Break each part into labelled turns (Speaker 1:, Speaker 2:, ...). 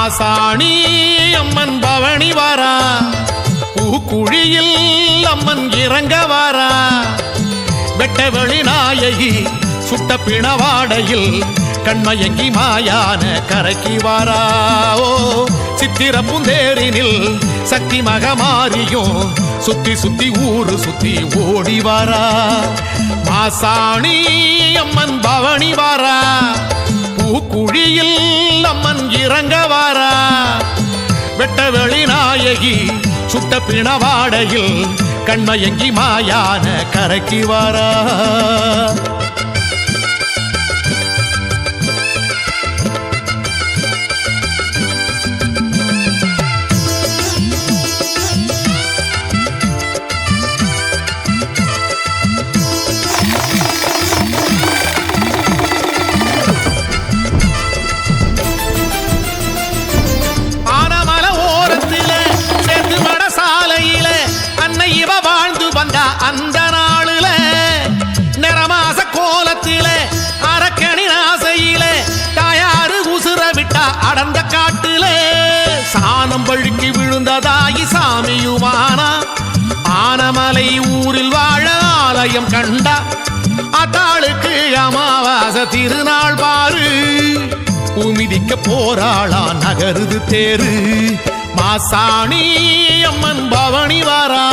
Speaker 1: ஆசாணி அம்மன் பவனி வாரா. பூக்குழியில் அம்மன் இறங்க வாரா. வெட்டவெளி நாயகி சுட்ட பிணவாடையில் கண்மயங்கி மாயான கரைக்கு வாரா. ஓ சித்திர புந்தேரினில் சக்தி மகமாரியும் சுத்தி சுத்தி ஊரு சுத்தி ஓடி வாரா. மாசாணி அம்மன் பவனி வாரா. பூக்குழியில் இறங்க வாரா வெட்டவெளி நாயகி சுட்ட பிணவாடையில் கண்மயங்கி மாயான கரைக்கு வாரா. ஆலயம் கண்டா. அத்தாளுக்கு அமாவாச திருநாள் பாரு. உமிதிக்க போராளா நகருது தேரு. மாசாணி அம்மன் பவனி வாரா.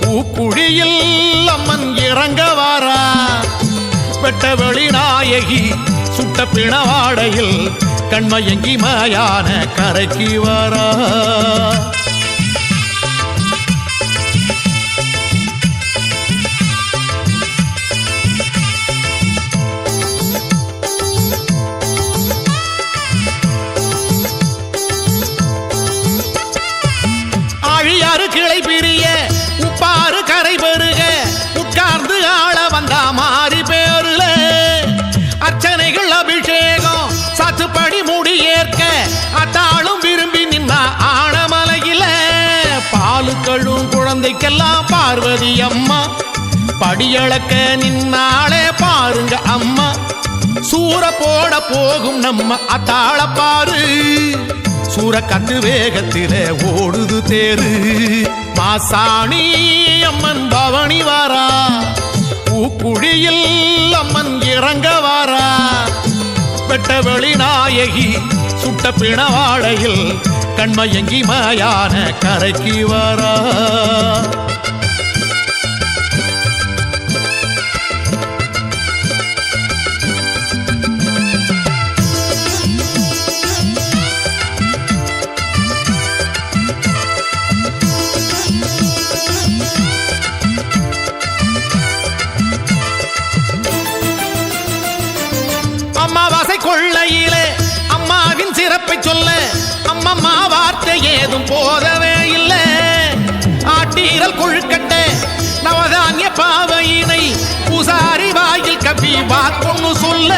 Speaker 1: பூக்குழியில் அம்மன் இறங்க வாரா. வெட்ட வெளிநாயகி சுட்ட பிணவாடையில் கண்மயங்கி மாயான கரைக்கு வாரா. உப்பாறு கிளை பிரிய உப்பாறு கரை பெருக உட்கார்ந்து ஆள வந்தா மாறி பேருல அர்ச்சனைகள் அபிஷேகம் சாத்துப்படி முடி ஏற்க அத்தாளும் விரும்பி நின்னா ஆனமலையில பாலுக்களும் குழந்தைக்கெல்லாம் பார்வதி அம்மா படியளக்க நின்னாலே பாருங்க அம்மா. சூற போட போகும் நம்ம அத்தாழ பாரு. சூர கண்ணு வேகத்திலே ஓடுது தேரு. மாசாணி அம்மன் பவனி வாரா. பூக்குழியில் அம்மன் இறங்க வாரா. வெட்டவெளி நாயகி சுட்ட பிணவாடையில் கண்மயங்கி மாயான கரைக்கு வாரா. அம்மாவாசை கொள்ளையிலே அம்மாவின் சிறப்பை சொல்ல அம்மம்மா வார்த்தை ஏதும் போதவே இல்லை. ஆட்டீரல் கொழுக்கட்ட நவதானிய பாவையினை பூசாரி வாயில் கப்பி வாக்கொன்னு சொல்ல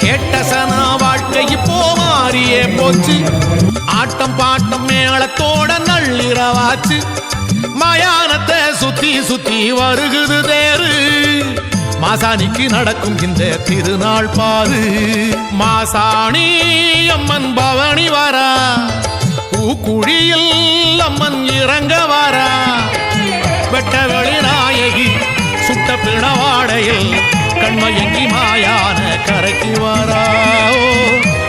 Speaker 1: கேட்ட சனா வாழ்க்கை இப்போ மாறியே போச்சு. ஆட்டம் பாட்டம் மேளத்தோட நள்ளிரவாச்சு. மயானத்தை சுத்தி சுத்தி வருகுது தேரு. மாசாணிக்கு நடக்கும் இந்த திருநாள் பாரு மாசாணி அம்மன் பவனி வரா. பூக்குழியில் அம்மன் இறங்க வரா. வெட்டவெளி நாயகி சுட்ட பிணவாடையில் கண்மயங்கி மாயான கரைக்கு வரா. ஓ,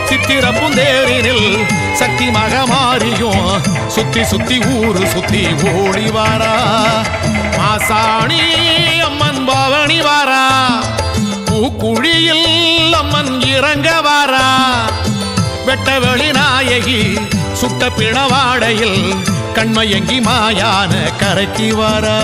Speaker 1: சித்திர புந்தேரினில் சக்தி மகமாரியும் சுத்தி சுத்தி ஊரு சுத்தி ஓடி வாரா. மாசாணி அம்மன் பவனி வாரா. இறங்க வாரா. வெட்டவெளி நாயகி சுட்ட பிணவாடையில் கண்மயங்கி மாயான கரைக்கு வாரா.